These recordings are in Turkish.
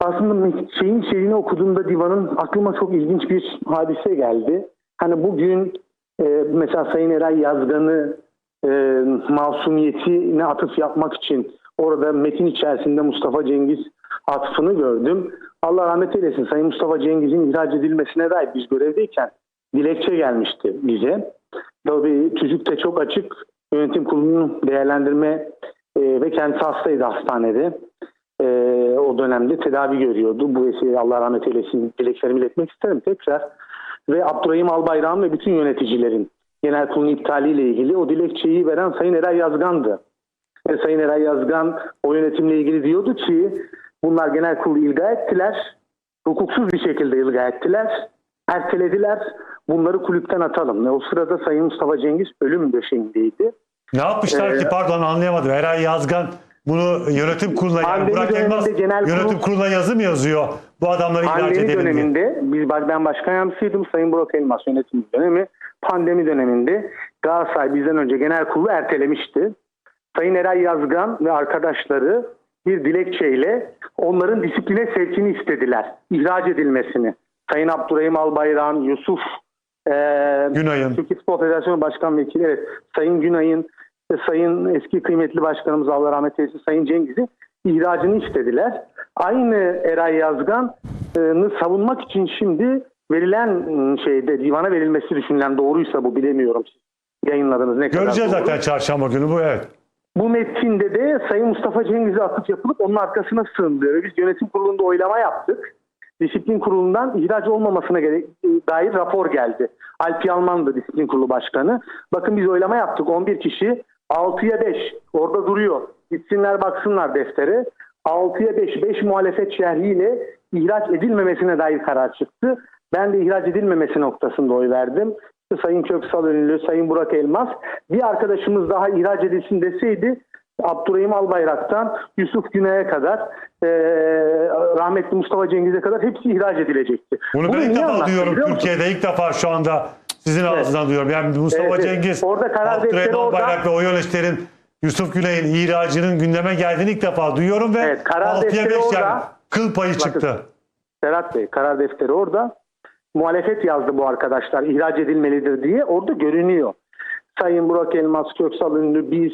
aslında şeyin şeyini okuduğumda divanın aklıma çok ilginç bir hadise geldi. Hani bugün e, mesela Sayın Eray Yazgan'ı e, masumiyetine atıf yapmak için orada metin içerisinde Mustafa Cengiz atfını gördüm. Allah rahmet eylesin Sayın Mustafa Cengiz'in ihraç edilmesine dair biz görevdeyken dilekçe gelmişti bize. Tabii tüzükte çok açık yönetim kurulunun değerlendirme e, ve kendisi hastaydı hastanede. E, o dönemde tedavi görüyordu. Bu vesileyle Allah rahmet eylesin dileklerimi iletmek isterim tekrar. Ve Abdurrahim Albayrak'ın ve bütün yöneticilerin genel kurulun iptaliyle ilgili o dilekçeyi veren Sayın Eray Yazgan'dı. Ve Sayın Eray Yazgan o yönetimle ilgili diyordu ki bunlar genel kurulu ilga ettiler. Hukuksuz bir şekilde ilga ettiler. Ertelediler. Bunları kulüpten atalım. Ve o sırada Sayın Mustafa Cengiz ölüm döşeğindeydi. Ne yapmışlar Ee, ki pardon anlayamadım. Eray Yazgan bunu yönetim kuruluna yani Pandemi Burak döneminde Elmas genel kurul- yönetim kuruluna yazı mı yazıyor? Bu adamları ihraç Pandemi edelim diye. döneminde biz ben başkan yardımcısıydım. Sayın Burak Elmas yönetim dönemi. Pandemi döneminde Galatasaray bizden önce genel kurulu ertelemişti. Sayın Eray Yazgan ve arkadaşları bir dilekçeyle onların disipline sevkini istediler. İhraç edilmesini. Sayın Abdurrahim Albayrak'ın, Yusuf eee Günay'ın. Türkiye Spor Federasyonu Başkan Vekili, evet, Sayın Günay'ın Sayın eski kıymetli başkanımız Allah rahmet eylesin Sayın Cengiz'in ihracını istediler. Aynı Eray Yazgan'ı savunmak için şimdi verilen ıı, şeyde divana verilmesi düşünülen doğruysa bu bilemiyorum. Yayınladınız ne kadar Göreceğiz zaten çarşamba günü bu evet. Bu metinde de Sayın Mustafa Cengiz'e atıf yapılıp onun arkasına sığındı. Ve biz yönetim kurulunda oylama yaptık. Disiplin kurulundan ihraç olmamasına e, dair rapor geldi. Alpi Alman'dı disiplin kurulu başkanı. Bakın biz oylama yaptık 11 kişi. 6'ya 5 orada duruyor. Gitsinler baksınlar deftere. 6'ya 5, 5 muhalefet şerhiyle ihraç edilmemesine dair karar çıktı. Ben de ihraç edilmemesi noktasında oy verdim. Sayın Köksal Ünlü, Sayın Burak Elmas. Bir arkadaşımız daha ihraç edilsin deseydi Abdurrahim Albayrak'tan Yusuf Güney'e kadar eee, rahmetli Mustafa Cengiz'e kadar hepsi ihraç edilecekti. Bunu, ben niye ilk defa duyuyorum? Türkiye'de ilk defa şu anda sizin ağzından duyuyorum. Yani Mustafa Evet, evet. Cengiz, Orada karar orada. Albayrak ve o yöneticilerin Yusuf Güney'in ihracının gündeme geldiğini ilk defa duyuyorum ve Evet, karar 6'ya 5 defteri yani orada. kıl payı Bakın. çıktı. Serhat Bey karar defteri orada. Muhalefet yazdı bu arkadaşlar ihraç edilmelidir diye orada görünüyor. Sayın Burak Elmas, Köksal Ünlü, biz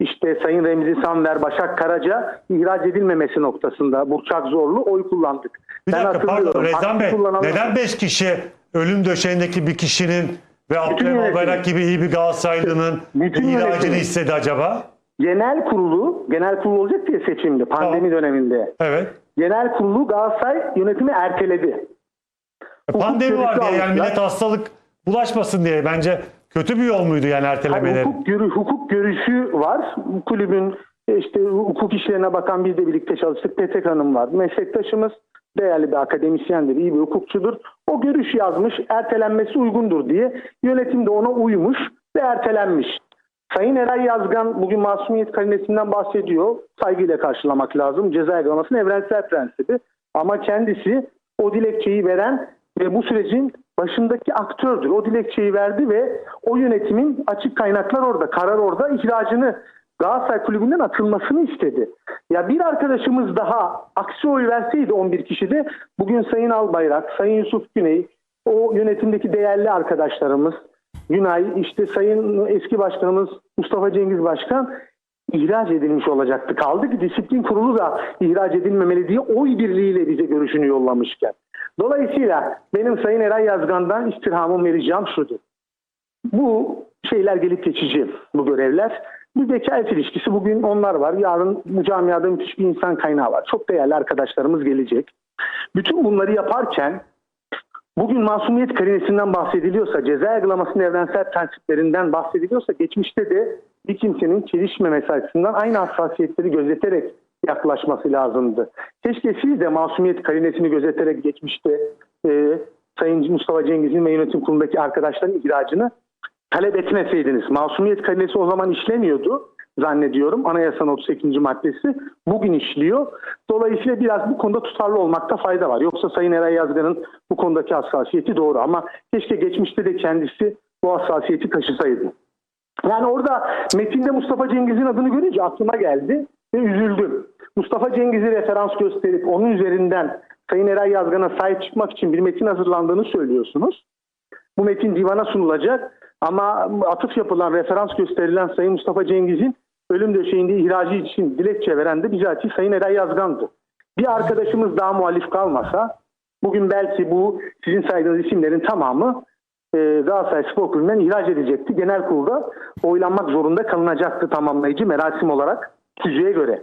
işte Sayın Remzi Sanver, Başak Karaca ihraç edilmemesi noktasında Burçak Zorlu oy kullandık. Bir dakika pardon Rezan Bey neden 5 kişi ölüm döşeğindeki bir kişinin ve yönetim. Albayrak gibi iyi bir Galatasaraylı'nın Bütün yönetim. istedi acaba? Genel kurulu, genel kurulu olacak diye seçimdi pandemi Tamam. döneminde. Evet. Genel kurulu Galatasaray yönetimi erteledi. E, Pandemi var diye yani millet hastalık bulaşmasın diye bence kötü bir yol muydu yani Hayır, ertelemeleri? hukuk, görü- hukuk görüşü var. Kulübün e, işte hukuk işlerine bakan biz de birlikte çalıştık. Petek Hanım var. Meslektaşımız değerli bir akademisyendir, iyi bir hukukçudur. O görüş yazmış, ertelenmesi uygundur diye. Yönetim de ona uymuş ve ertelenmiş. Sayın Eray Yazgan bugün masumiyet karinesinden bahsediyor. Saygıyla karşılamak lazım. Ceza uygulamasının evrensel prensibi. Ama kendisi o dilekçeyi veren ve bu sürecin başındaki aktördür. O dilekçeyi verdi ve o yönetimin açık kaynaklar orada, karar orada ihracını Galatasaray Kulübü'nden atılmasını istedi. Ya bir arkadaşımız daha aksi oy verseydi 11 kişi de bugün Sayın Albayrak, Sayın Yusuf Güney, o yönetimdeki değerli arkadaşlarımız, Günay, işte Sayın eski başkanımız Mustafa Cengiz Başkan ihraç edilmiş olacaktı. Kaldı ki disiplin kurulu da ihraç edilmemeli diye oy birliğiyle bize görüşünü yollamışken. Dolayısıyla benim Sayın Eray Yazgan'dan istirhamım ve ricam şudur. Bu şeyler gelip geçici bu görevler. Bir vekalet ilişkisi bugün onlar var. Yarın bu camiada müthiş bir insan kaynağı var. Çok değerli arkadaşlarımız gelecek. Bütün bunları yaparken bugün masumiyet karinesinden bahsediliyorsa, ceza yargılamasının evrensel prensiplerinden bahsediliyorsa geçmişte de bir kimsenin çelişmemesi açısından aynı hassasiyetleri gözeterek yaklaşması lazımdı. Keşke siz de masumiyet karinesini gözeterek geçmişte e, Sayın Mustafa Cengiz'in ve yönetim kurulundaki arkadaşların ihracını talep etmeseydiniz. Masumiyet karinesi o zaman işlemiyordu zannediyorum. Anayasanın 38. maddesi bugün işliyor. Dolayısıyla biraz bu konuda tutarlı olmakta fayda var. Yoksa Sayın Eray Yazgan'ın bu konudaki hassasiyeti doğru ama keşke geçmişte de kendisi bu hassasiyeti taşısaydı. Yani orada metinde Mustafa Cengiz'in adını görünce aklıma geldi. ve üzüldüm. Mustafa Cengiz'i referans gösterip onun üzerinden Sayın Eray Yazgan'a sahip çıkmak için bir metin hazırlandığını söylüyorsunuz. Bu metin divana sunulacak ama atıf yapılan, referans gösterilen Sayın Mustafa Cengiz'in ölüm döşeğinde ihracı için dilekçe veren de bizatihi Sayın Eray Yazgan'dı. Bir arkadaşımız daha muhalif kalmasa bugün belki bu sizin saydığınız isimlerin tamamı e, Galatasaray Spor Kulübü'nden ihraç edecekti. Genel kurulda oylanmak zorunda kalınacaktı tamamlayıcı merasim olarak tüzüğe göre.